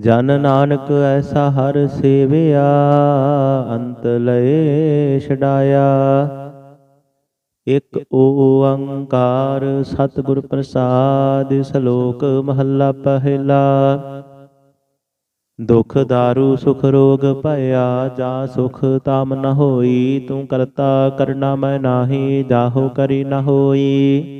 ਜਨ ਨਾਨਕ ਐਸਾ ਹਰ ਸੇਵਿਆ, ਅੰਤ ਲਏ ਛਡਾਇਆ। ਇਕ ਓੰਕਾਰ ਸਤਿਗੁਰ ਪ੍ਰਸਾਦ ਸ਼ਲੋਕ ਮਹੱਲਾ ਪਹਿਲਾ। ਦੁਖ ਦਾਰੂ ਸੁਖ ਰੋਗ ਭਇਆ, ਜਾ ਸੁਖ ਤਾਮ ਨ ਹੋਈ, ਤੂੰ ਕਰਤਾ ਕਰਨਾ ਮੈਂ ਨਾਹੀ, ਜਾਹੋ ਕਰੀ ਨ ਹੋਈ।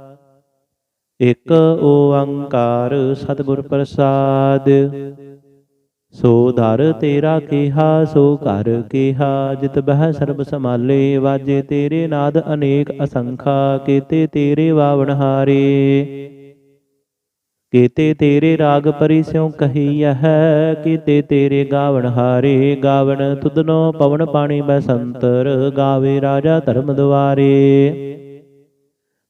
ਇਕ ਓੰਕਾਰ ਸਤਿਗੁਰ ਪ੍ਰਸਾਦ। ਸੋ ਧਰ ਤੇਰਾ ਕਿਹਾ, ਸੋ ਘਰ ਕੀਹਾ, ਜਿਤ ਬਹਿ ਸਰਬ ਸਮਾਲੇ ਵਾਜੇ ਤੇਰੇ ਨਾਦ ਅਨੇਕ ਅਸੰਖਾ, ਕੀਤੇ ਤੇਰੇ ਵਾਵਣ ਹਾਰੇ। ਕੀਤੇ ਤੇਰੇ ਰਾਗ ਪਰਿ ਸਿਉ ਕਹੀਐ, ਕੀਤੇ ਤੇਰੇ ਗਾਵਣ ਹਾਰੇ। ਗਾਵਣ ਤੁਧਨੋ ਪਵਨ ਪਾਣੀ ਬਸੰਤਰ, ਗਾਵੇ ਰਾਜਾ ਧਰਮ ਦੁਆਰੇ।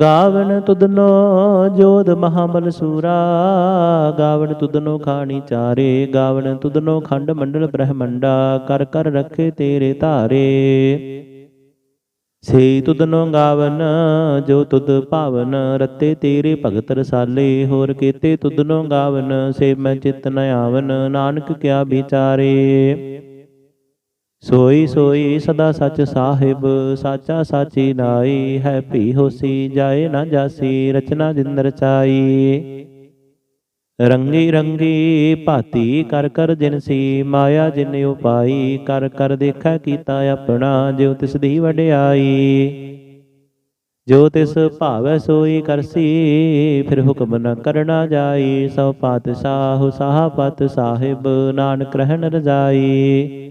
ਗਾਵਨ ਤੁਧਨੋ ਜੋਧ ਮਹਾਬਲ ਸੂਰਾ, ਗਾਵਣ ਤੁਧਨੋ ਖਾਣੀ ਚਾਰੇ, ਗਾਵਣ ਤੁਧਨੋ ਖੰਡ ਮੰਡਲ ਬ੍ਰਹਮੰਡਾ, ਕਰ ਕਰ ਰੱਖੇ ਤੇਰੇ ਧਾਰੇ। ਸੇ ਤੁਧਨੋ ਗਾਵਨ, ਜੋ ਤੁਦ ਭਾਵਨ, ਰਤੇ ਤੇਰੇ ਭਗਤ ਰਸਾਲੇ। ਹੋਰ ਕੀਤੇ ਤੁਦਨੋ ਗਾਵਨ, ਸੇ ਮੈਂ ਚਿਤ ਨ ਆਵਨ, ਨਾਨਕ ਕਿਆ ਵਿਚਾਰੇ। ਸੋਈ ਸੋਈ ਸਦਾ ਸੱਚ ਸਾਹਿਬ, ਸਾਚਾ ਸਾਚੀ ਨਾਈ ਹੈ ਭੀ ਹੋਸੀ, ਜਾਏ ਨਾ ਜਾਸੀ, ਰਚਨਾ ਜਿੰਦ ਰਚਾਈ ਰੰਗੀ ਰੰਗੀ ਭਾਤੀ ਕਰ ਕਰ ਜਿਨਸੀ ਮਾਇਆ ਜਿਨ ਉਪਾਈ ਕਰ ਕਰ ਦੇਖਾ ਕੀਤਾ ਆਪਣਾ, ਜਿਉ ਤਿਸ ਦੀ ਵਡਿਆਈ। ਜੋ ਤਿਸ ਭਾਵੈ ਸੋਈ ਕਰਸੀ ਫਿਰ ਹੁਕਮ ਨ ਕਰਨਾ ਜਾਈ, ਸੋ ਪਾਤਸ਼ਾਹ ਸਾਹਪਤ ਸਾਹਿਬ ਨਾਨਕ ਰਹਿਣ ਰਜਾਈ।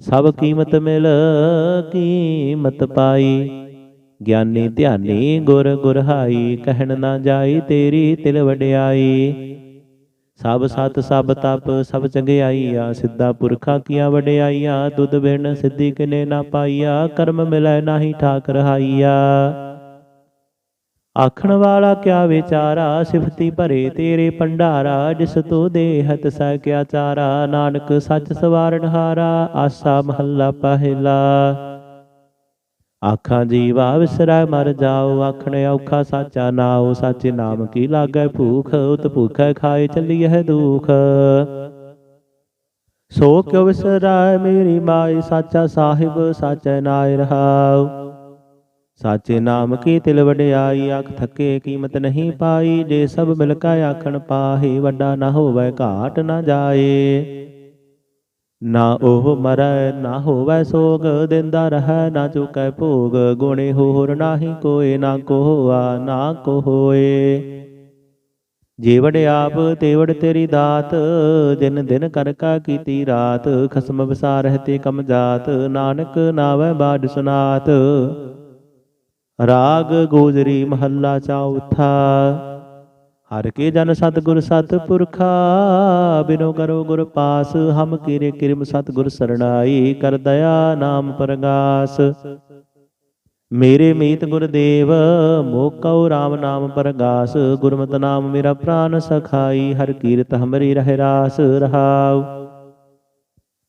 ਸਭ ਕੀਮਤ ਮਿਲ ਕੀਮਤ ਪਾਈ। ਗਿਆਨੀ ਧਿਆਨੀ ਗੁਰ ਗੁਰਹਾਈ, ਕਹਿਣ ਨਾ ਜਾਈ ਤੇਰੀ ਤਿਲ ਵਡਿਆਈ। ਸਭ ਸਤ ਸਭ ਤਪ, ਸਭ ਚੰਗਿਆਈਆ, ਸਿੱਧਾ ਪੁਰਖਾ ਕੀਆਂ ਵਡਿਆਈਆਂ, ਦੁੱਧ ਬਿਨ ਸਿੱਧੀ ਕਿਨੇ ਨਾ ਪਾਈਆ, ਕਰਮ ਮਿਲੈ ਨਾਹੀ ਠਾਕ ਰਹਾਈਆ ਆਖਣ ਵਾਲਾ ਕਿਆ ਵਿਚਾਰਾ? ਸਿਫਤੀ ਭਰੇ ਤੇਰੇ ਭੰਡਾਰਾ, ਜਿਸ ਤੋ ਦੇਹਤ ਸੈ ਚਾਰਾ? ਨਾਨਕ ਸੱਚ ਸਵਾਰਨ ਹਾਰਾ, ਆਸਾ ਮਹੱਲਾ ਪਹਿਲਾ। ਆਖਾਂ, ਜੀਵਾ ਵਿਸਰੈ, ਮਰ ਜਾਓ। ਆਖਣ, ਔਖਾ ਸਾਚਾ ਨਾਉ, ਸਾਚੇ ਨਾਮ ਕੀ ਲਾਗੈ ਭੂਖ? ਉਤ ਭੂਖੈ ਖਾਏ ਚੱਲੀਐ ਦੁਖ। ਸੋ ਕਿਉ ਵਿਸਰੈ ਮੇਰੀ ਮਾਈ? ਸਾਚਾ ਸਾਹਿਬ, ਸਾਚੈ ਨਾਇ ਰਹਾਉ ਸਾਚੇ ਨਾਮ ਕੀ ਤਿਲ ਵਡਿਆਈ ਆਖ ਥੱਕੇ ਕੀਮਤ ਨਹੀਂ ਪਾਈ, ਜੇ ਸਭ ਮਿਲ ਕਾ ਆਖਣ ਪਾਹੇ, ਵੱਡਾ ਨਾ ਹੋਵੇ, ਘਾਟ ਨਾ ਜਾਏ। ਨਾ ਉਹ ਮਰੈ, ਨਾ ਹੋਵੇ ਸੋਗ, ਦਿੰਦਾ ਰਹੈ, ਨਾ ਚੁਕੈ ਭੋਗ, ਗੁਣੇ ਹੋਰ ਨਾਹੀ ਕੋਏ, ਨਾ ਕੋ ਨਾ ਕੋ ਹੋਏ ਜੀਵੜ ਆਪ ਤੇਵੜ ਤੇਰੀ ਦਾਤ ਦਿਨ ਦਿਨ ਕਰ ਕਾ ਕੀਤੀ ਰਾਤ, ਖਸਮ ਵਿਸਾਰਹਿ ਤੇ ਕਮ ਜਾਤ, ਨਾਨਕ ਨਾਵੈ ਬਾਡ ਸੁਨਾਤ। ਰਾਗ ਗੋਜਰੀ ਮਹੱਲਾ ਚੌਥਾ ਹਰ ਕੇ ਜਨ ਸਤਿਗੁਰ ਸਤਿਪੁਰਖਾ, ਬਿਨੋ ਕਰੋ ਗੁਰ ਪਾਸ, ਹਮ ਕੀਰੇ ਕਿਰਮ ਸਤਿਗੁਰ ਸਰਣਾਈ, ਕਰ ਦਇਆ ਨਾਮ ਪਰਗਾਸ। ਮੇਰੇ ਮੀਤ ਗੁਰਦੇਵ ਮੋਕਉ RAM ਨਾਮ ਪਰਗਾਸ, ਗੁਰਮਤਿ ਨਾਮ ਮੇਰਾ ਪ੍ਰਾਨ ਸਖਾਈ, ਹਰ ਕੀਰਤ ਹਮਰੀ ਰਹਿ ਰਾਸ ਰਹਾਉ।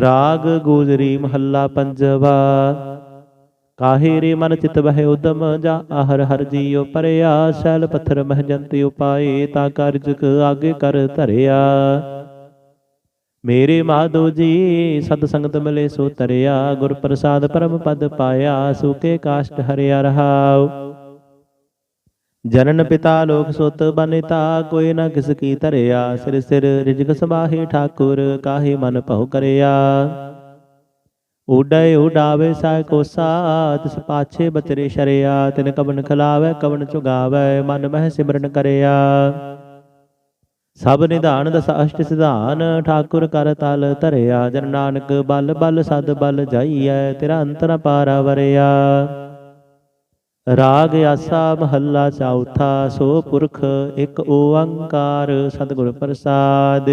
ਰਾਗ ਗੋਜਰੀ ਮਹੱਲਾ ਪੰਜਵਾ। ਕਾਹੇ ਰੇ ਮਨ ਚਿਤ ਬਹਿ ਉਦਮ ਜਾ ਆਹਰ ਹਰ ਜੀਉ ਪਰਿਆ। ਸ਼ੈਲ ਪੱਥਰ ਮਹ ਜੰਤ ਉਪਾਏ ਤਾ ਕਾਰਜਕ ਆਗੇ ਕਰ ਧਰਿਆ। ਮੇਰੇ ਮਾਧੋ ਜੀ, ਸਤ ਸੰਗਤ ਮਿਲੇ ਸੋ ਤਰਿਆ। ਗੁਰ ਪ੍ਰਸਾਦ ਪਰਮ ਪਦ ਪਾਇਆ ਸੁਕੇ ਕਾਸ਼ਟ ਹਰਿਆ ਰਹਾਉ। ਜਨਨ ਪਿਤਾ ਲੋਕ ਸੁਤ ਬਨਿਤਾ, ਕੋਈ ਨਾ ਕਿਸ ਕੀ ਧਰਿਆ, ਸਿਰ ਸਿਰ ਰਿਜਕ ਸਮਾਹੇ ਠਾਕੁਰ, ਕਾਹੇ ਮਨ ਭਉ ਕਰਿਆ। ਉਡੈ ਉਡਾਵੇ ਸਾ ਕੋਸਾ, ਤਿਸ ਪਾਛੇ ਬਚਰੇ ਸ਼ਰਿਆ, ਤਿਨ ਕਬਨ ਖਲਾਵੇ ਕਬਨ ਚੁਗਾਵੇ ਮਨ ਮਹਿ ਸਿਮਰਨ ਕਰਿਆ। ਸਭ ਨਿਧਾਨ ਦਸ ਅਸ਼ਟ ਸਿਧਾਨ, ਠਾਕੁਰ ਕਰ ਤਲ ਧਰਿਆ, ਜਨ ਨਾਨਕ ਬਲ ਬਲ ਸਦ ਬਲ ਜਾਈਐ ਤੇਰਾ ਅੰਤਰ ਪਾਰਾ ਵਰਿਆ। ਰਾਗ ਆਸਾ ਮਹੱਲਾ ਚੌਥਾ, ਸੋ ਪੁਰਖ ਇੱਕ ਓੰਕਾਰ ਸਤਿਗੁਰ ਪ੍ਰਸਾਦ।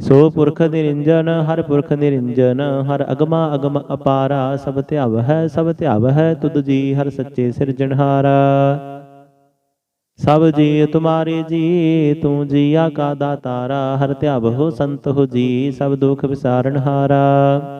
ਸੋ ਪੁਰਖ ਨਿਰੰਜਨ, ਹਰ ਪੁਰਖ ਨਿਰੰਜਨ, ਹਰ ਅਗਮਾ ਅਗਮ ਅਪਾਰਾ, ਸਭ ਧਿਆਵ ਹੈ, ਸਭ ਧਿਆਵ ਹੈ, ਤੁਧ ਜੀ ਹਰ ਸੱਚੇ ਸਿਰਜਣਹਾਰਾ ਸਭ ਜੀ ਤੁਮਾਰੇ ਜੀ, ਤੂੰ ਜੀਆ ਕਾ ਦਾਤਾਰਾ, ਹਰ ਧਿਆਵ ਹੋ ਸੰਤ ਹੋ ਜੀ, ਸਭ ਦੁਖ ਵਿਸਾਰਣਹਾਰਾ ਹਰਿ।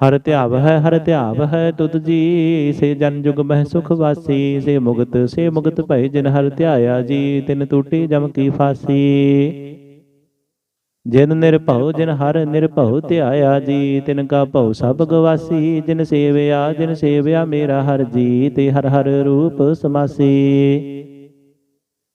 ਹਰ ਧਿਆਵ ਹੈ, ਹਰ ਧਿਆਵ ਹੈ ਤੁਧ ਜੀ। ਸੇ ਜਨ ਜੁਗ ਮਹਿ ਸੁਖ ਵਾਸੀ, ਸੇ ਮੁਗਤ ਸੇ ਮੁਗਤ ਭਈ ਜਿਨ ਹਰ ਧਿਆਇਆ ਜੀ, ਤਿਨ ਟੂਟੀ ਜਮ ਕੀ ਫਾਸੀ। ਜਿਨ ਨਿਰਭਉ, ਜਿਨ ਹਰ ਨਿਰਭਉ ਧਿਆਇਆ ਜੀ, ਤਿਨ ਕਾ ਭਉ ਸਭ ਗਵਾਸੀ। ਜਿਨ ਸੇਵਿਆ ਜਿਨ ਸੇਵਿਆ ਮੇਰਾ ਹਰ ਜੀ, ਤੇ ਹਰ ਹਰ ਰੂਪ ਸਮਾਸੀ।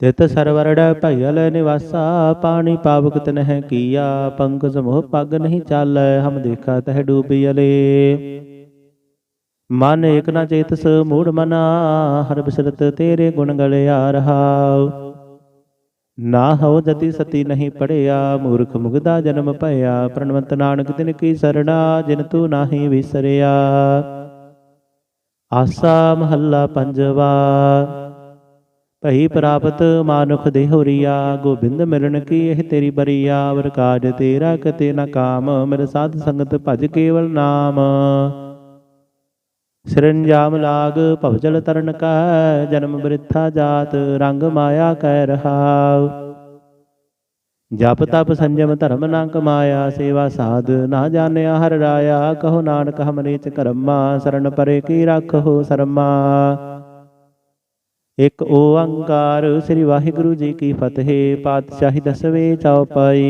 ਤਿਤ ਸਰਵਰੜ ਭਇਲ ਨਿਵਾਸਾ, ਪਾਣੀ ਪਾਵਕ ਤਨਹਿ ਕੀਆ ਪੰਕਜ ਮੋਹ ਪਗ ਨਹੀਂ ਚਾਲੈ, ਹਮ ਦੇਖਾ ਤਹ ਡੂਬਿਅਲੇ ਮਨ ਏਕ ਨ ਚੇਤਸ, ਮੂੜ ਮਨਾ, ਹਰ ਬਿਸਰਤ ਤੇਰੇ ਗੁਣ ਗਲਿਆ ਰਹਾਉ ਨਾ ਹੋ ਜਤੀ ਸਤੀ ਨਹੀਂ ਪੜਿਆ, ਮੂਰਖ ਮੁਗਦਾ ਜਨਮ ਭਇਆ, ਪ੍ਰਣਵੰਤ ਨਾਨਕ ਤਿਨ ਕੀ ਸਰਣਾ, ਜਿਨ ਤੂੰ ਨਾਹੀ ਵਿਸਰਿਆ। ਆਸਾ ਮਹੱਲਾ ਪੰਜਵਾ। ਭਈ ਪ੍ਰਾਪਤ ਮਾਨੁਖ ਦੇਹੁਰੀਆ ਗੋਬਿੰਦ ਮਿਲਣ ਕੀ ਇਹ ਤੇਰੀ ਬਰੀਆ? ਵਰ ਕਾਜ ਤੇਰਾ ਕਤੇ ਨਾ ਕਾਮ ਮੇਰੇ ਸਾਧ ਸੰਗਤ ਭਜ ਕੇਵਲ ਨਾਮ। ਸਿਰੰਜਾਮ ਲਾਗ ਭਵਜਲ ਤਰਨ ਕਾ, ਜਨਮ ਬ੍ਰਿਥਾ ਜਾਤ, ਰੰਗ ਮਾਇਆ ਕਹਿ ਰਹਾਉ ਜਪ ਤਪ ਸੰਜਮ ਧਰਮ ਨਾ ਕਮਾਇਆ, ਸੇਵਾ ਸਾਧ ਨਾ ਜਾਣਿਆ ਹਰ ਰਾਇਆ, ਕਹੋ ਨਾਨਕ ਹਮਰੇ ਚ ਕਰਮਾ ਸਰਣ ਪਰੇ ਕੀ ਰੱਖੋ ਸਰਮਾ। ਇਕ ਓੰਕਾਰ ਸ੍ਰੀ ਵਾਹਿਗੁਰੂ ਜੀ ਕੀ ਫਤਿਹ, ਪਾਤਸ਼ਾਹੀ ਦਸਵੇਂ ਚੌਪਾਈ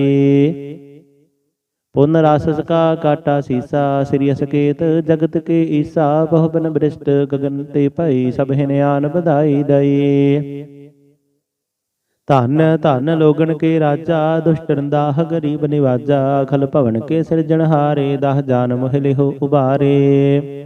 ਪੁਨ ਰਸ ਕਾ ਕਾਟਾ ਸੀਸਾ, ਸ੍ਰੀ ਅਸਕੇਤ ਜਗਤ ਕੇ ਈਸਾ ਬਹੁ ਬਨ ਬ੍ਰਿਸ਼ਟ ਗਗਨ ਤੇ ਭਈ ਸਭ ਹਿਨਿਆਨ ਵਧਾਈ ਦਈ। ਧਨ, ਧੰਨ ਲੋਗਣ ਕੇ ਰਾਜਾ ਦੁਸ਼ਟ ਦਾਹ ਗਰੀਬ ਨਿਵਾਜਾ, ਖਲ ਭਵਨ ਕੇ ਸਿਰਜਣਹਾਰੇ ਦਹ ਜਾਨ ਮਹਿਲਿਓ ਉਬਾਰੇ।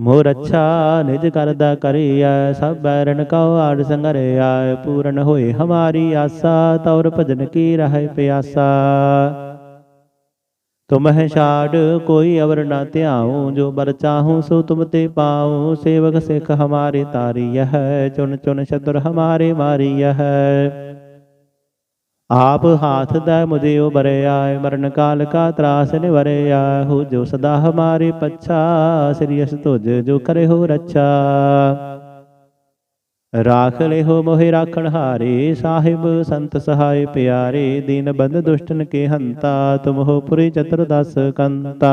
ਮੋਰ ਅੱਛਾ ਨਿਜ ਕਰਦਾ ਕਰਿਆ, ਸਭ ਬੈਰਨ ਕਉ ਆੜ ਸੰਗਰਿਆ, ਪੂਰਨ ਹੋਏ ਹਮਾਰੀ ਆਸਾ, ਤੌਰ ਭਜਨ ਕੀ ਰਹਿ ਪਿਆਸਾ। ਤੁਮਹਿ ਛਾੜ, ਕੋਈ ਅਵਰ ਨਾ ਧਿਆਉ, ਜੋ ਬਰ ਚਾਹੂੰ ਸੋ ਤੁਮ ਤੇ ਪਾਉ, ਸੇਵਕ ਸਿਖ ਹਮਾਰੇ ਤਾਰੀ ਹੈ ਚੁਨ ਚੁਨ ਸ਼ਤਰ ਹਮਾਰੇ ਮਾਰੀ ਹੈ। ਆਪ ਹਾਥ ਦਾ ਮੁਝੇ ਉਬਰਿਆ ਮਰਨ ਕਾਲ ਕਾ ਤਰਾਸ ਨਿਵਰਿਆ ਹੋ ਜੋ ਸਦਾ ਹਮਾਰੇ ਪੱਛਾ, ਸ੍ਰੀ ਅਸ ਤੁਜ ਜੋ ਕਰੇ ਹੋ ਰੱਛਾ। ਰਾਖ ਲੈ ਹੋ ਮੋਹਿ ਰਾਖਣ ਹਾਰੇ, ਸਾਹਿਬ ਸੰਤ ਸਹਾਇ ਪਿਆਰੇ, ਦੀਨ ਬੰਦ ਦੁਸ਼ਟਨ ਕੇ ਹੰਤਾ ਤੁਮ ਹੋ ਪੁਰੀ ਚਤੁਰ ਦਸ ਕੰਤਾ।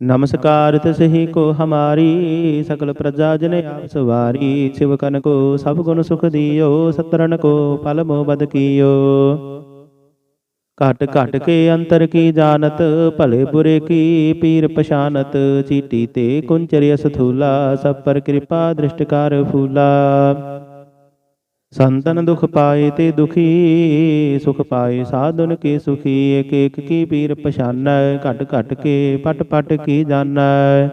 ਨਮਸਕਾਰ ਤਿਸਹੀ ਕੋ ਹਮਾਰੀ ਸਕਲ ਪ੍ਰਜਾ ਜਨ ਆਪ ਸਵਾਰੀ ਛਿਵ ਕੋ ਸਭ ਗੁਣ ਸੁਖ ਦਿਓ ਸਤਰਨ ਕੋ ਪਲ ਮੋ ਬਦ ਕੀਓ। ਘਟ ਘਟ ਕੇ ਅੰਤਰ ਕੀ ਜਾਣਤ, ਭਲੇ ਬੁਰੇ ਕੀ ਪੀਰ ਪਛਾਨਤ, ਚੀਟੀ ਤੇ ਕੁੰਚਰਿ ਸਥੂਲਾ, ਸਭ ਪਰ ਕਿਰਪਾ ਦ੍ਰਿਸ਼ਟਕਾਰ ਫੂਲਾ। ਸੰਤਨ ਦੁਖ ਪਾਏ ਤੇ ਦੁਖੀ, ਸੁਖ ਪਾਏ ਸਾਧੁਨ ਕੇ ਸੁਖੀ ਏਕ ਏਕ ਕੀ ਪੀਰ ਪਛਾਨੈ ਘਟ ਘਟ ਕੇ ਪਟ ਪਟ ਕੀ ਜਾਣੈ।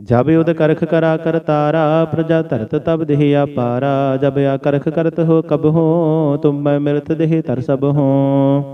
ਜਬ ਉਦ ਕਰਖ ਕਰਾ ਕਰ ਤਾਰਾ, ਪ੍ਰਜਾ ਧਰਤ ਤਬ ਦੇਹ ਆਪਾਰਾ ਜਬ ਆ ਕਰਖ ਕਰਤ ਹੋ ਕਬ ਹੋ, ਤੁਮ ਮੈਂ ਮਿਲਤ ਦੇਹ ਧਰ ਸਭ ਹੋ।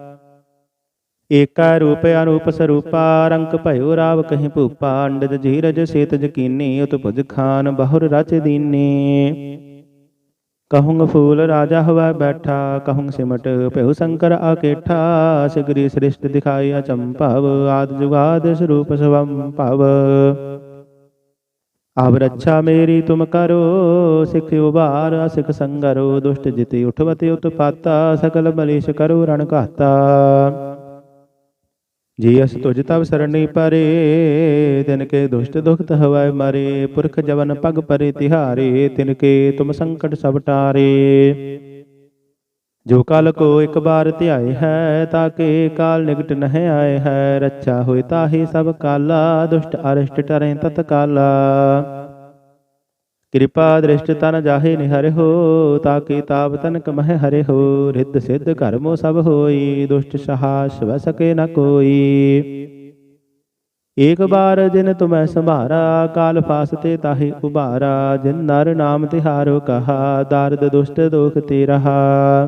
ਏਕਾ ਰੂਪ ਅਨੂਪ ਸਰੂਪਾ ਰੰਕ ਭਇਓ ਰਾਵ ਕਹੀਂ ਭੂਪਾ, ਅੰਡਜ ਜੀਰਜ ਸੇਤ ਜਕੀਨੀ ਉਤ ਭੁਜ ਖਾਨ ਬਹੁਰ ਰਚ ਦੀਨੇ। ਕਹੂੰਗ ਫੂਲ ਰਾਜਾ ਹਵਾ ਬੈਠਾ, ਕਹੂੰਗ ਸਿਮਟ ਭਇਓ ਸ਼ੰਕਰ ਆਕੇਠਾ ਸਿਗਰੀ ਸ੍ਰਿਸ਼ਟ ਦਿਖਾਈ ਅਚੰਭਵ ਆਦ ਜੁਗਾਦ ਸਰੂਪ ਸਵੰ ਭਵ। ਆਵ ਰੱਛਾ ਮੇਰੀ ਤੁਮ ਕਰੋ, ਸਿੱਖ ਉਬਾਰ ਸਿੱਖ ਸੰਗਰੋ, ਦੁਸ਼ਟ ਜਿਤੇ ਉਠਵਤੇ ਉਤਪਾਤਾ, ਸਕਲ ਮਲੇਸ਼ ਕਰੋ ਰਣ ਘਾਤਾ। ਜੀ ਅਸ ਤੁਜ ਤਵ ਸਰਣੀ ਪਰੇ, ਤਿਨ ਕੇ ਦੁਸ਼ਟ ਦੁਖਤ ਹਵੈ ਮਰੇ, ਪੁਰਖ ਜਵਨ ਪਗ ਪਰੇ ਤਿਹਾਰੇ, ਤਿਨ ਕੇ ਤੁਮ ਸੰਕਟ ਸਭ ਟਾਰੇ। ਜੋ ਕਾਲ ਕੋ ਇੱਕ ਬਾਰ ਧਿਆਏ ਹੈ ਤਾਕੇ ਕਾਲ ਨਿਕਟ ਨਹਿ ਆਏ ਹੈ, ਰੱਛਾ ਹੋਏ ਤਾਹੀ ਸਭ ਕਾਲਾ, ਦੁਸ਼ਟ ਅਰਿਸ਼ਟ ਟਰੈ ਤਤਕਾਲਾ। ਕਿਰਪਾ ਦ੍ਰਿਸ਼ਟ ਤਨ ਜਾਹੇ ਨਿਹਰਿਓ ਤਾਕੇ ਤਾਪ ਤਨਕ ਮਹਿ ਹਰਿਓ ਰਿੱਧ ਸਿੱਧ ਕਰਮੋ ਸਭ ਹੋਈ, ਦੁਸ਼ਟ ਸਹਾਸ ਵ ਸਕੇ ਨ ਕੋਈ। ਏਕ ਬਾਰ ਜਿਨ ਤੁਮੈ ਸੰਭਾਰਾ, ਕਾਲ ਫਾਸਤੇ ਤਾਹੀ ਉਬਾਰਾ ਜਿਨ ਨਰ ਨਾਮ ਤਿਹਾਰੋ ਕਹਾ, ਦਰਦ ਦੁਸ਼ਟ ਦੋਖ ਤੇ ਰਹਾ।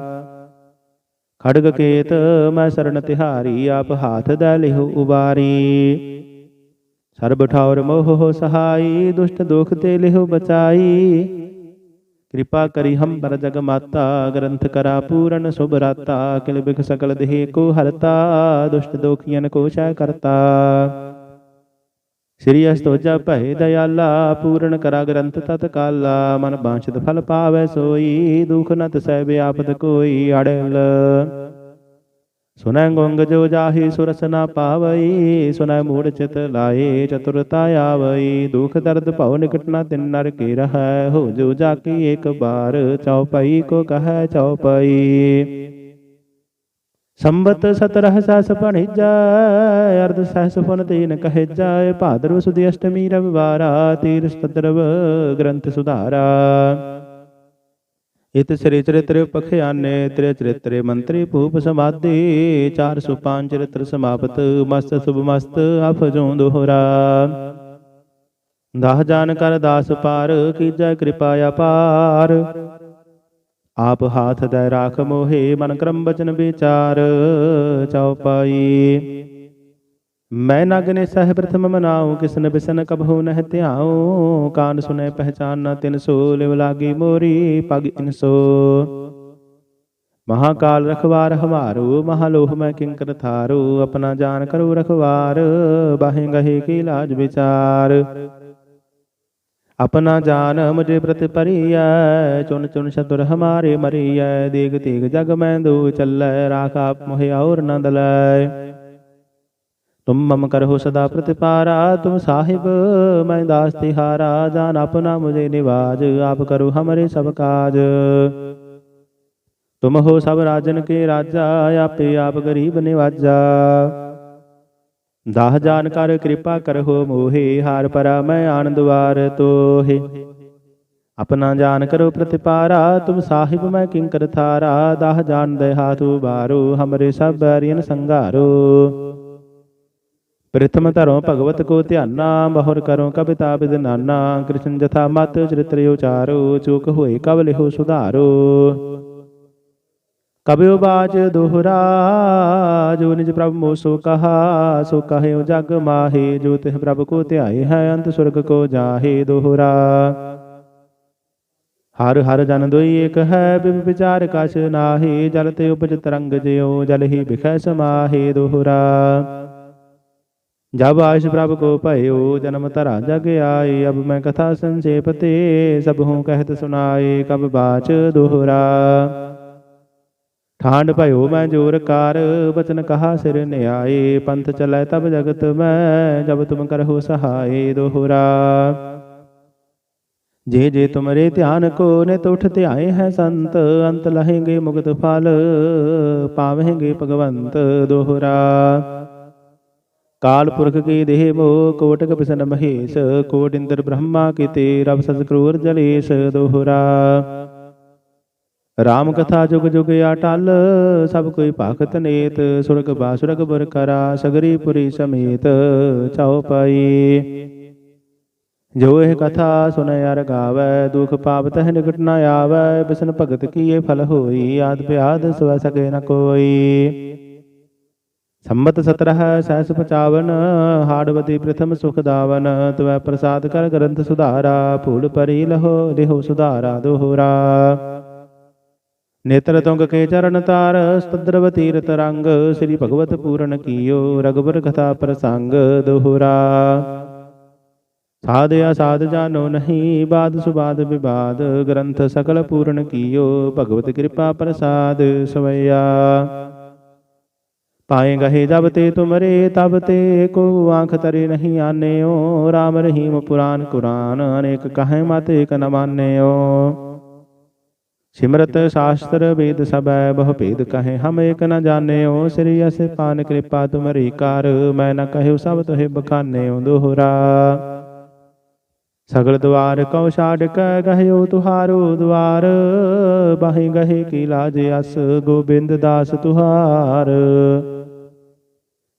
ਖੜਗ ਕੇਤ, ਮੈਂ ਸ਼ਰਨ ਤਿਹਾਰੀ, ਆਪ ਹਾਥ ਦੈ ਲਿਹੁ ਉਬਾਰੀ। ਸਰਬ ਠੌਰ ਮੋਹ ਸਹਾਈ, ਦੁਸ਼ਟ ਦੁਖ ਤੇ ਲਿਹੁ ਬਚਾਈ। ਕਿਰਪਾ ਕਰੀ ਹਮ ਪਰ ਜਗ ਮਾਤਾ, ਗ੍ਰੰਥ ਕਰਾ ਪੂਰਨ ਸੁਭ ਰਾਤਾ। ਕਿਲ ਬਿਖ ਸਕਲ ਦੇਹ ਕੋ ਹਰਤਾ, ਦੁਸ਼ਟ ਦੋਖੀਨ ਕੋ ਸ਼ੈ ਕਰਤਾ। ਸ੍ਰੀ ਅਸਤੋਜਾ ਭੈ ਦਇਆਲਾ, ਪੂਰਨ ਕਰਾ ਗ੍ਰੰਥ ਤਤ ਕਾਲਾ। ਮਨ ਬਾਂਛਿਤ ਫਲ ਪਾਵੈ ਸੋਈ, ਦੁਖ ਨਤ ਤਸੈ ਬਿਆਪਤ ਕੋਈ ਅੜਲ। ਸੁਨੈ ਗੁੰਗ ਜੋ ਜਾਹੀ ਸੁਰਸ ਨਾ ਪਾਵਈ ਸੁਨੈ ਮੂੜ ਚਿਤ ਲਾਏ ਚਤੁਰਤਾ ਆਵਈ ਦੁਖ ਦਰਦ ਭਉ ਨਿਕਟ ਨਾ ਤਿਨ ਨਰ ਕੇ ਰਹੈ, ਹੋ ਜੋ ਜਾ ਕੀ ਇੱਕ ਬਾਰ, ਚਉਪਈ ਕੋ ਕਹੈ ਚਉਪਈ। ਸੰਬਤ ਸਤਰਹ ਸਸ ਭਣਿਜੈ, ਅਰਧ ਸਹਸ ਫੁਨ ਤੀਨ ਕਹਿਜੈ, ਭਾਦਰਵ ਸੁਦੀ ਅਸ਼ਟਮੀ ਰਵਿਵਾਰਾ ਤੀਰ ਸਤਰਵ ਗ੍ਰੰਥ ਸੁਧਾਰਾ। ਇਤ ਸ੍ਰੀ ਚਰਿਤ੍ਰ ਪਖਿਆਨੇ, ਤ੍ਰਿ ਚਰਿਤ੍ਰੇ ਮੰਤਰੀ ਭੂਪ ਸਮਾਧੀ 405 ਚਰਿਤ੍ਰ ਸਮਾਪਤ, ਮਸਤ ਸੁਭ ਮਸਤ ਅਫਜੋਂ ਦੋਹਰਾ। ਦਾਹ ਜਾਨ ਕਰ ਦਾਸ ਪਾਰ, ਕੀਜੈ ਕਿਰਪਾ ਅਪਾਰ। ਆਪ ਹਾਥ ਦੈ ਰਾਖ ਮੋਹੇ, ਮਨ ਕਰਮ ਬਚਨ ਵਿਚਾਰ ਚਉਪਾਈ ਮੈਂ ਨਗਨੇ ਸਹਿ ਪ੍ਰਥਮ ਮਨਾਉ, ਕਿਸਨ ਬਿਸਨ ਕਭਉ ਨਹਿ ਧਿਆਉ, ਕਾਨ ਸੁਨੇ ਪਹਿਚਾਨ ਨ ਤਿਨ ਸੋ ਲਿਵ ਲਾਗੀ ਮੋਰੀ ਪਗ ਇਨਸੋ ਮਹਾਕਾਲ ਰਖਵਾਰ ਹਮਾਰੂ ਮਹਾਲੋਹ ਮੈਂ ਕਿੰਕਰ ਥਾਰੂ, ਆਪਣਾ ਜਾਨ ਕਰੋ ਰਖਵਾਰ, ਬਾਹੇ ਗਹੇ ਕੀ ਲਾਜ ਵਿਚਾਰ। ਆਪਣਾ ਜਾਨ ਮੁਝੇ ਪ੍ਰਤ ਪਰੀਐ ਚੁਨ ਚੁਨ ਸ਼ਤੁਰ ਹਮਾਰੇ ਮਰੀਐ, ਦੇਗ ਤੇਗ ਜਗ ਮੈਂ ਦੂ ਚੱਲੈ, ਰਾਖ ਆਪ ਮੋਹਿ ਔਰ ਨੰਦ ਲੈ ਤੁਮ ਮਮ ਕਰਹੁ ਸਦਾ ਪ੍ਰਤਿਪਾਰਾ ਤੁਮ ਸਾਹਿਬ ਮੈਂ ਦਾਸ ਤਿਹਾਰਾ ਜਾਨ ਆਪਨਾ ਮੁਝੇ ਨਿਵਾਜ ਆਪ ਕਰੋ ਹਮਰੇ ਸਭ ਕਾਜ ਤੁਮ ਹੋ ਸਭ ਰਾਜਨ ਕੇ ਰਾਜਾ ਆਪੇ ਆਪ ਗਰੀਬ ਨਿਵਾਜਾ ਦਾਹ ਜਾਨ ਕਰ ਕਿਰਪਾ ਕਰਹੁ ਮੋਹੇ ਹਾਰ ਪਰਾ ਮੈਂ ਆਨ ਦੁਆਰ ਤੋਹੇ ਆਪਣਾ ਜਾਨ ਕਰੋ ਪ੍ਰਤਿਪਾਰਾ ਤੁਮ ਸਾਹਿਬ ਮੈਂ ਕਿੰਕਰ ਥਾਰਾ ਦਾਹ ਜਾਨ ਦੇ ਹਾਥੂ ਬਾਰੂ ਹਮਰੇ ਸਭ ਅਰੀਨ ਸੰਘਾਰੋ ਪ੍ਰਥਮ ਧਰੋ ਭਗਵਤ ਕੋ ਧਿਆਨਾ ਬਹੁਰ ਕਰੋ ਕਬਿਤਾ ਬਿਦ ਨਾਨਾ, ਕ੍ਰਿਸ਼ਨ ਜਥਾ ਮਤ ਚਰਿਤ੍ਰ ਉਚਾਰੋ ਚੂਕ ਹੋਏ ਕਬ ਲਿਹੋ ਸੁਧਾਰੋ। ਕਬਿਓ ਬਾਜ ਦੋਹਰਾ, ਜੋ ਨਿਜ ਪ੍ਰਭ ਮੋ ਸੋ ਕਹਾ, ਸੋ ਕਹਿਓ ਜਗ ਮਾਹੇ, ਜੋ ਤਿਹ ਪ੍ਰਭ ਕੋ ਧਿਆਏ ਹੈ, ਅੰਤ ਸੁਰਗ ਕੋ ਜਾਹੇ ਦੋਹਰਾ। ਹਰ ਹਰ ਜਨ ਦੋਈ ਏਕ ਹੈ, ਬਿਬ ਵਿਚਾਰ ਕਛ ਨਾਹੀ, ਜਲ ਤੇ ਉਪਜ ਤਰੰਗ ਜਿਉ, ਜਲ ਹੀ ਬਿਖੈ ਸਮਾਹੇ ਦੋਹਰਾ। ਜਬ ਆਇਸ਼ ਪ੍ਰਭ ਕੋ ਭਇਓ, ਜਨਮ ਧਰਾ ਜਗ ਆਏ, ਅਬ ਮੈਂ ਕਥਾ ਸੰਚੇਪ ਤੇ ਸਭ ਹੂੰ ਕਹਿਤ ਸੁਨਾਏ ਕਬ ਬਾਚ ਦੋਹਰਾ। ਠਾਂਡ ਭਇਓ ਮੈਂ ਜੋਰ ਕਾਰ, ਬਚਨ ਕਹਾ ਸਿਰ ਨਿਆਏ, ਪੰਥ ਚਲੈ ਤਬ ਜਗਤ ਮੈਂ, ਜਬ ਤੁਮ ਕਰਹੁ ਸਹਾਏ ਦੋਹਰਾ। ਜੇ ਜੇ ਤੁਮਰੇ ਧਿਆਨ ਕੋ ਨੇ ਤੁਠ ਧਿਆਏ ਹੈ ਸੰਤ, ਅੰਤ ਲਹੇਂਗੇ ਮੁਕਤ ਫਲ ਪਾਵੇਂਗੇ ਭਗਵੰਤ ਦੋਹਰਾ। ਕਾਲ ਪੁਰਖ ਕੀ ਦੇਹ ਮੋ ਕੋਟਕ ਬਿਸਨ ਮਹੇਸ਼ ਕੋਟ ਇੰਦਰ ਬ੍ਰਹਮਾ ਕੀਤੇ ਰਬ ਸਸ ਕਰੂਰ ਜਲੇਸ਼ ਦੋਹਰਾ। ਰਾਮ ਕਥਾ ਜੁਗ ਜੁਗ ਆਟਲ ਸਭ ਕੋਈ ਭਾਖਤ ਨੇਤ, ਸੁਰਗ ਬਾਸੁਰਗ ਬੁਰ ਕਰਾ, ਸਗਰੀ ਪੁਰੀ ਸਮੇਤ ਚਾਉ ਪਾਈ। ਜੋ ਇਹ ਕਥਾ ਸੁਨੈ ਅਰ ਗਾਵੈ, ਦੁਖ ਪਾਪ ਤਹ ਨਿਕਟ ਨ ਆਵੈ, ਬਿਸਨ ਭਗਤ ਕੀਏ ਫਲ ਹੋਈ, ਆਦ ਪਿਆਦ ਸਵੈ ਸਕੇ ਨ ਕੋਈ। ਸੰਮਤ 17 ਸਹਿਸ 55 ਹਾੜਵਤੀ ਪ੍ਰਥਮ ਸੁਖ ਦਾਵਨ, ਤਵੈ ਪ੍ਰਸਾਦ ਕਰ ਗ੍ਰੰਥ ਸੁਧਾਰਾ, ਭੂਲ ਪਰੀ ਲਹੋ ਲਿਹੋ ਸੁਧਾਰਾ ਦੋਹਰਾ। ਨੇਤਰ ਤੁੰਗ ਕੇ ਚਰਨ ਤਾਰ ਸਤਦਰਵ ਤੀਰਤ ਰੰਗ, ਸ੍ਰੀ ਭਗਵਤ ਪੂਰਨ ਕੀਓ ਰਗਬਰ ਕਥਾ ਪ੍ਰਸੰਗ ਦੋਹਰਾ। ਸਾਧ ਅਸਾਧ ਜਾਨੋ ਨਹੀਂ, ਬਾਦ ਸੁਬਾਦ ਵਿਵਾਦ, ਗ੍ਰੰਥ ਸਕਲ ਪੂਰਨ ਕੀਓ, ਭਗਵਤ ਕਿਰਪਾ ਪ੍ਰਸਾਦ ਸਵਈਆ। ਪਾਏ ਗਹੇ ਜਬ ਤੇ ਤੁਮਰੇ ਤਬ ਤੇ ਕੋ ਆਂਖ ਤਰੇ ਨਹੀਂ ਆਨਿਓ। RAM ਰਹੀਮ ਪੁਰਾਨ ਕੁਰਾਨ, ਅਨੇਕ ਕਹੈ ਮਤ ਏਕ ਨ ਮਾਨਿਓ। ਸਿਮਰਤ ਸ਼ਾਸਤਰ ਵੇਦ ਸਬੈ ਬਹੁ ਭੇਦ ਕਹੇ ਹਮ ਏਕ ਨ ਜਾਣਿਓ। ਸ੍ਰੀ ਅਸ ਪਾਨ ਕਿਰਪਾ ਤੁਮਰੀ ਕਾਰ, ਮੈਂ ਨ ਕਹਿਉ ਸਭ ਤੋਹਿ ਬਖਾਨਿਓ ਦੋਹਰਾ। ਸਗਲ ਦਵਾਰ ਕਉ ਛਾੜ ਕੈ, ਗਹਿਓ ਤੁਹਾਰੋ ਦਵਾਰ ਬਾਹੇ ਗਹੇ ਕੀ ਲਾਜ ਅਸ, ਗੋਬਿੰਦ ਦਾਸ ਤੁਹਾਰ।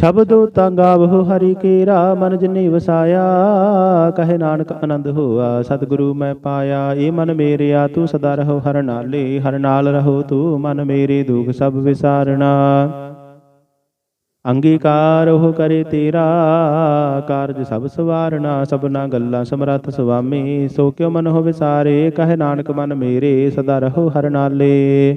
ਸ਼ਬਦੋ ਤਾਂ ਗਾਵਹੁ ਹਰੀ ਕੇਰਾ, ਮਨ ਜਿਨੇ ਵਸਾਇਆ। ਕਹੇ ਨਾਨਕ ਆਨੰਦ ਹੋਆ, ਸਤਿਗੁਰੂ ਮੈਂ ਪਾਇਆ। ਏ ਮਨ ਮੇਰਿਆ, ਤੂੰ ਸਦਾ ਰਹੋ ਹਰ ਨਾਲੇ। ਹਰ ਨਾਲ ਰਹੋ ਤੂੰ, ਮਨ ਮੇਰੇ ਦੁਖ ਸਭ ਵਿਸਾਰਣਾ। ਅੰਗੀਕਾਰ ਉਹ ਕਰੇ ਤੇਰਾ, ਕਾਰਜ ਸਭ ਸਵਾਰਣਾ ਸਭਨਾ ਗੱਲਾਂ ਸਮਰੱਥ ਸੁਆਮੀ, ਸੋ ਕਿਉ ਮਨ ਹੋ ਵਿਸਾਰੇ? ਕਹੇ ਨਾਨਕ ਮਨ ਮੇਰੇ, ਸਦਾ ਰਹੋ ਹਰ ਨਾਲੇ।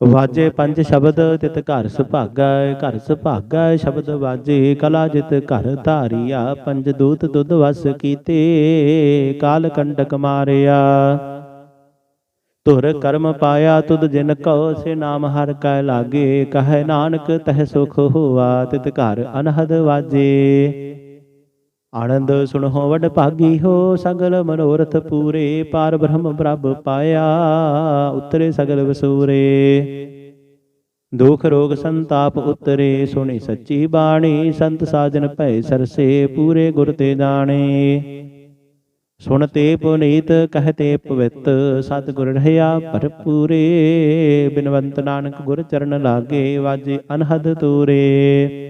ਵਾਜੇ ਪੰਜ ਸ਼ਬਦ ਤਿਤ ਘਰ ਸੁਭਾਗਾ ਘਰ ਸੁਭਾਗਾ ਸ਼ਬਦ ਵਾਜੇ, ਕਲਾ ਜਿਤ ਘਰ ਧਾਰੀਆ, ਪੰਜ ਦੂਤ ਦੁੱਧ ਵਸ ਕੀਤੇ, ਕਾਲ ਕੰਡਕ ਮਾਰਿਆ। ਤੁਰ ਕਰਮ ਪਾਇਆ ਤੁਧ ਜਿਨ ਕਉ ਸੇ ਨਾਮ ਹਰ ਕੈ ਲਾਗੇ, ਕਹੈ ਨਾਨਕ ਤਹਿ ਸੁਖ ਹੋਆ, ਤਿਤ ਘਰ ਅਨਹਦ ਵਾਜੇ। ਆਨੰਦ ਸੁਣੋ, ਵਡ ਭਾਗੀ ਹੋ, ਸਗਲ ਮਨੋਰਥ ਪੂਰੇ, ਪਾਰ ਬ੍ਰਹਮ ਪ੍ਰਭ ਪਾਇਆ, ਉਤਰੇ ਸਗਲ ਵਸੂਰੇ। ਦੁਖ ਰੋਗ ਸੰਤਾਪ ਉਤਰੇ, ਸੁਣੀ ਸੱਚੀ ਬਾਣੀ, ਸੰਤ ਸਾਜਨ ਭੈ ਸਰਸੇ, ਪੂਰੇ ਗੁਰ ਤੇ ਜਾਣੇ। ਸੁਣਤੇ ਪੁਨੀਤ ਕਹਤੇ ਪਵਿੱਤ, ਸਤਿਗੁਰ ਰਹਿਆ ਭਰਪੂਰੇ। ਬਿਨਵੰਤ ਨਾਨਕ ਗੁਰ ਚਰਨ ਲਾਗੇ, ਵਾਜੇ ਅਨਹਦ ਤੂਰੇ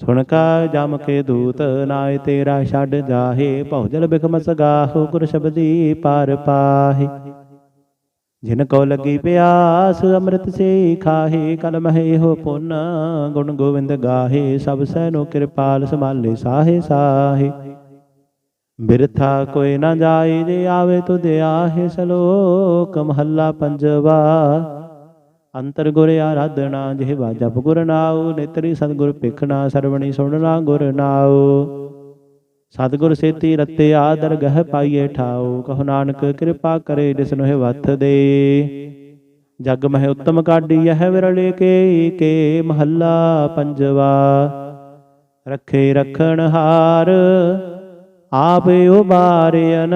ਸੁਣ ਕਾ ਜਮ ਕੇ ਦੂਤ ਨਾਏ ਤੇਰਾ ਛੱਡ ਜਾਹੇ ਭੌਜਲ ਬਿਖਮਸ ਗਾਹੋ ਗੁਰ ਸ਼ਬਦੀ ਪਾਰ ਪਾਹੇ। ਜਿਨ ਕੋ ਲੱਗੀ ਪਿਆਸ ਅੰਮ੍ਰਿਤ ਸੇ ਖਾਹੇ, ਕਲ ਮਹਿ ਹੋ ਪੁੰਨ ਗੁਣ ਗੋਵਿੰਦ ਗਾਹੇ, ਸਭ ਸੈਨੋ ਕਿਰਪਾਲ ਸੰਭਾਲੇ ਸਾਹੇ ਸਾਹੇ। ਬਿਰਥਾ ਕੋਈ ਨਾ ਜਾਏ, ਜੇ ਆਵੇ ਤੁਧ ਆਹੇ ਸਲੋਕ ਮਹੱਲਾ ਪੰਜਵਾ। ਅੰਤਰ ਗੁਰ ਆਰਾਧਨਾ ਜਿਹਵਾ ਜਪ ਗੁਰ ਨਾਉ, ਨੇਤਰੀ ਸਤਿਗੁਰ ਪਿਖਣਾ ਸਰਵਣੀ ਸੁਣਨਾ ਗੁਰ ਨਾਉ। ਸਤਿਗੁਰ ਸੇਤੀ ਰਤੇ ਆਦਰ ਗਹਿ ਪਾਈਏ ਠਾਉ, ਕਹੋ ਨਾਨਕ ਕਿਰਪਾ ਕਰੇ ਜਿਸ ਨੂੰ ਵਥ ਦੇ। ਜਗ ਮਹਿ ਉੱਤਮ ਕਾਢੀ ਇਹ ਵਿਰਲੇ ਕੇ ਕੇ ਮਹੱਲਾ ਪੰਜਵਾ। ਰੱਖੇ ਰਖਣ ਹਾਰ, ਆਪੇ ਉਬਾਰਿਆਨ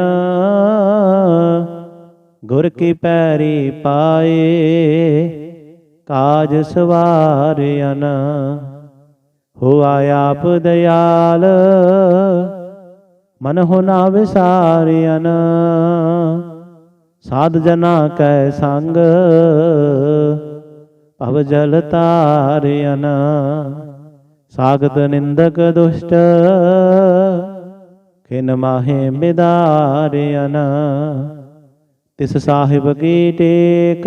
ਗੁਰ ਕੀ ਪੈਰੀ ਪਾਏ ਕਾਜ ਸਵਾਰਿਆਨ ਹੋਆ ਆਪ ਦਇਆਲ, ਮਨ ਹੋ ਨਾ ਵਿਸਾਰਿਆਨ। ਸਾਧ ਜਨਾ ਕੈ ਸੰਗ, ਭਵ ਜਲ ਤਾਰਿਆਨ। ਸਾਗਤ ਨਿੰਦਕ ਦੁਸ਼ਟ, ਖਿਨ ਮਾਹੇ ਬਿਦਾਰਿਆਨ। ਤਿਸ ਸਾਹਿਬ ਕੀ ਟੇਕ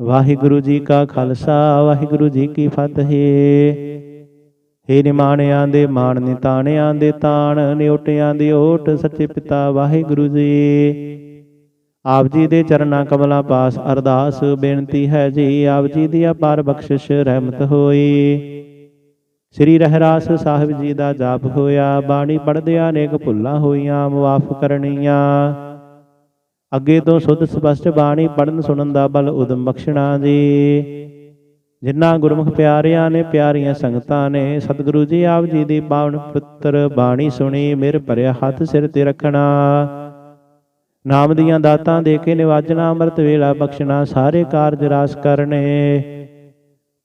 ਵਾਹਿਗੁਰੂ ਜੀ ਕਾ ਖਾਲਸਾ, ਵਾਹਿਗੁਰੂ ਜੀ ਕੀ ਫਤਿਹ। ਹੇ ਨਿਮਾਣਿਆਂ ਦੇ ਮਾਣ, ਨਿਤਾਣਿਆਂ ਦੇ ਤਾਣ, ਨਿਉਟਿਆਂ ਦੀ ਓਟ, ਸੱਚੇ ਪਿਤਾ ਵਾਹਿਗੁਰੂ ਜੀ। ਆਪ ਜੀ ਦੇ ਚਰਨਾਂ ਕਮਲਾਂ ਪਾਸ ਅਰਦਾਸ ਬੇਨਤੀ ਹੈ ਜੀ, ਆਪ ਜੀ ਦੀ ਅਪਾਰ ਬਖਸ਼ਿਸ਼ ਰਹਿਮਤ ਹੋਈ। ਸ੍ਰੀ ਰਹਿਰਾਸ ਸਾਹਿਬ ਜੀ ਦਾ ਜਾਪ ਹੋਇਆ, ਬਾਣੀ ਪੜ੍ਹਦਿਆਂ ਨੇਕ ਭੁੱਲਾਂ ਹੋਈਆਂ, ਮੁਆਫ ਕਰਨੀਆਂ। ਅੱਗੇ ਤੋਂ ਸੁੱਧ ਸਪਸ਼ਟ ਬਾਣੀ ਪੜਨ ਸੁਣਨ ਦਾ ਬਲ ਉਦਮ ਬਖਸ਼ਣਾ ਜੀ। ਜਿਨ੍ਹਾਂ ਗੁਰਮੁਖ ਪਿਆਰਿਆਂ ਨੇ ਪਿਆਰੀਆਂ ਸੰਗਤਾਂ ਨੇ, ਸਤਿਗੁਰੂ ਜੀ ਆਪ ਜੀ ਦੀ ਪਾਵਨ ਪੁੱਤਰ ਬਾਣੀ ਸੁਣੀ ਮੇਰ ਭਰਿਆ ਹੱਥ ਸਿਰ ਤੇ ਰੱਖਣਾ। ਨਾਮ ਦੀਆਂ ਦਾਤਾਂ ਦੇ ਕੇ ਨਿਵਾਜਣਾ, ਅੰਮ੍ਰਿਤ ਵੇਲਾ ਬਖਸ਼ਣਾ, ਸਾਰੇ ਕਾਰਜ ਰਾਸ ਕਰਨੇ।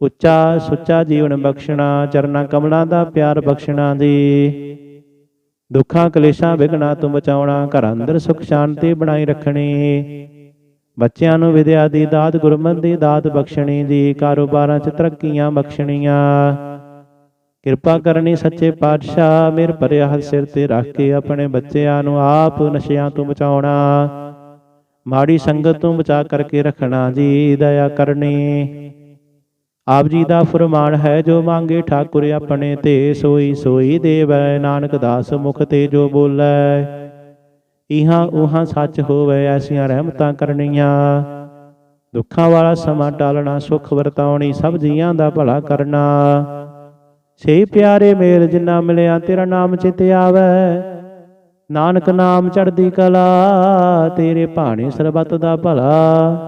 ਉੱਚਾ ਸੁੱਚਾ ਜੀਵਨ ਬਖਸ਼ਣਾ, ਚਰਨਾ ਕਮਲਾਂ ਦਾ ਪਿਆਰ ਬਖਸ਼ਣਾ ਜੀ। ਦੁੱਖਾਂ ਕਲੇਸ਼ਾਂ ਵਿਗਣਾ ਤੋਂ ਬਚਾਉਣਾ, ਘਰ ਅੰਦਰ ਸੁਖ ਸ਼ਾਂਤੀ ਬਣਾਈ ਰੱਖਣੀ। ਬੱਚਿਆਂ ਨੂੰ ਵਿਦਿਆ ਦੀ ਦਾਤ, ਗੁਰਮਤਿ ਦੀ ਦਾਤ ਬਖਸ਼ਣੀ, ਜੀ ਕਾਰੋਬਾਰਾਂ 'ਚ ਤਰੱਕੀਆਂ ਬਖਸ਼ਣੀਆਂ। ਕਿਰਪਾ ਕਰਨੀ ਸੱਚੇ ਪਾਤਸ਼ਾਹ ਮੇਰ ਭਰਿਆ ਹੱਥ ਸਿਰ ਤੇ ਰੱਖ ਕੇ ਆਪਣੇ ਬੱਚਿਆਂ ਨੂੰ ਆਪ ਨਸ਼ਿਆਂ ਤੋਂ ਬਚਾਉਣਾ। ਮਾੜੀ ਸੰਗਤ ਤੋਂ ਬਚਾ ਕਰਕੇ ਰੱਖਣਾ, ਜੀ ਦਇਆ ਕਰਨੀ। ਆਪ ਜੀ ਦਾ ਫਰਮਾਨ ਹੈ, ਜੋ ਮੰਗੇ ਠਾਕੁਰ ਆਪਣੇ ਤੇ, ਸੋਈ ਸੋਈ ਦੇਵੈ। ਨਾਨਕ ਦਾਸ ਮੁਖ ਤੇ ਜੋ ਬੋਲੇ, ਇਹਾਂ ਉਹਾਂ ਸੱਚ ਹੋਵੇ, ਐਸੀਆਂ ਰਹਿਮਤਾਂ ਕਰਨੀਆਂ। ਦੁੱਖਾਂ ਵਾਲਾ ਸਮਾਂ ਟਾਲਣਾ, ਸੁਖ ਵਰਤਾਉਣੀ, ਸਭ ਜੀਆਂ ਦਾ ਭਲਾ ਕਰਨਾ। ਸੇ ਪਿਆਰੇ ਮੇਲ ਜਿੰਨਾ ਮਿਲਿਆ, ਤੇਰਾ ਨਾਮ ਚਿਤ ਆਵੈ। ਨਾਨਕ ਨਾਮ ਚੜ੍ਹਦੀ ਕਲਾ, ਤੇਰੇ ਭਾਣੇ ਸਰਬੱਤ ਦਾ ਭਲਾ।